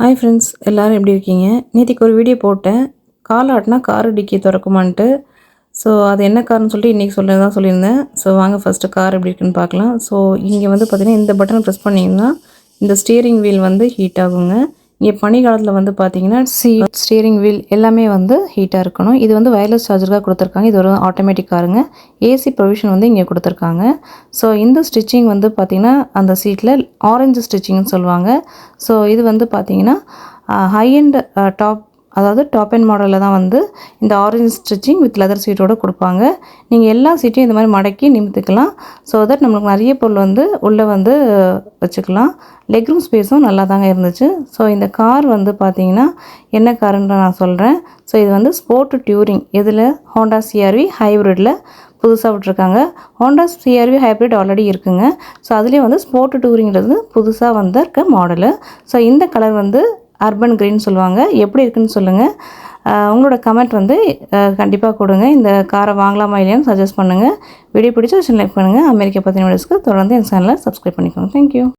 Hi friends எல்லோரும் எப்படி இருக்கீங்க? நேற்றுக்கு ஒரு வீடியோ போட்டேன். கால் ஆட்டினா கார் டிக்கி திறக்குமான்ட்டு. ஸோ அது என்ன கார்னு சொல்லிட்டு இன்றைக்கி சொல்ல தான் சொல்லியிருந்தேன். ஸோ வாங்க ஃபஸ்ட்டு கார் எப்படி இருக்குன்னு பார்க்கலாம். ஸோ இங்கே வந்து பார்த்திங்கன்னா இந்த பட்டனை ப்ரெஸ் பண்ணிங்கன்னா இந்த ஸ்டீரிங் வீல் வந்து ஹீட் ஆகுங்க. இங்கே பனிக்காலத்தில் வந்து பார்த்தீங்கன்னா சீ ஸ்டியரிங் வீல் எல்லாமே வந்து ஹீட்டாக இருக்கணும். இது வந்து வயர்லெஸ் சார்ஜருக்காக கொடுத்துருக்காங்க. இது ஒரு ஆட்டோமேட்டிக் காருங்க. ஏசி ப்ரொவிஷன் வந்து இங்கே கொடுத்துருக்காங்க. ஸோ இந்த ஸ்டிச்சிங் வந்து பார்த்திங்கன்னா அந்த சீட்டில் ஆரஞ்சு ஸ்டிச்சிங்னு சொல்லுவாங்க. ஸோ இது வந்து பார்த்திங்கன்னா ஹை அண்ட் டாப் அதாவது டாப் அண்ட் மாடலில் தான் வந்து இந்த ஆரஞ்சு ஸ்டிச்சிங் வித் லெதர் சீட்டோடு கொடுப்பாங்க. நீங்கள் எல்லா சீட்டையும் இந்த மாதிரி மடக்கி நிமித்துக்கலாம். ஸோ தட் நம்மளுக்கு நிறைய பொருள் வந்து உள்ளே வந்து வச்சுக்கலாம். லெக் ரூம் ஸ்பேஸும் நல்லா தாங்க இருந்துச்சு. ஸோ இந்த கார் வந்து பார்த்தீங்கன்னா என்ன காருன்ற நான் சொல்கிறேன் ஸோ இது வந்து ஸ்போர்ட் டியூரிங் இதில் ஹோண்டா சிஆர்வி ஹைப்ரிட்டில் புதுசாக விட்ருக்காங்க ஹோண்டா சிஆர்வி ஹைப்ரிட் ஆல்ரெடி இருக்குங்க. ஸோ அதுலேயும் வந்து ஸ்போர்ட் டூரிங்கிறது புதுசாக வந்திருக்க மாடலு ஸோ இந்த கலர் வந்து அர்பன் க்ரீன் சொல்லுவாங்க. எப்படி இருக்குன்னு சொல்லுங்கள் உங்களோட கமெண்ட் வந்து கண்டிப்பாக கொடுங்க. இந்த காரை வாங்கலாமா இல்லையான்னு சஜஸ்ட் பண்ணுங்கள் வீடியோ பிடிச்சா லைக் பண்ணுங்கள் அமெரிக்கா பற்றின வீடியோஸ்க்கு தொடர்ந்து என் சேனலை சப்ஸ்கிரைப் பண்ணிக்கோங்க. தேங்க்யூ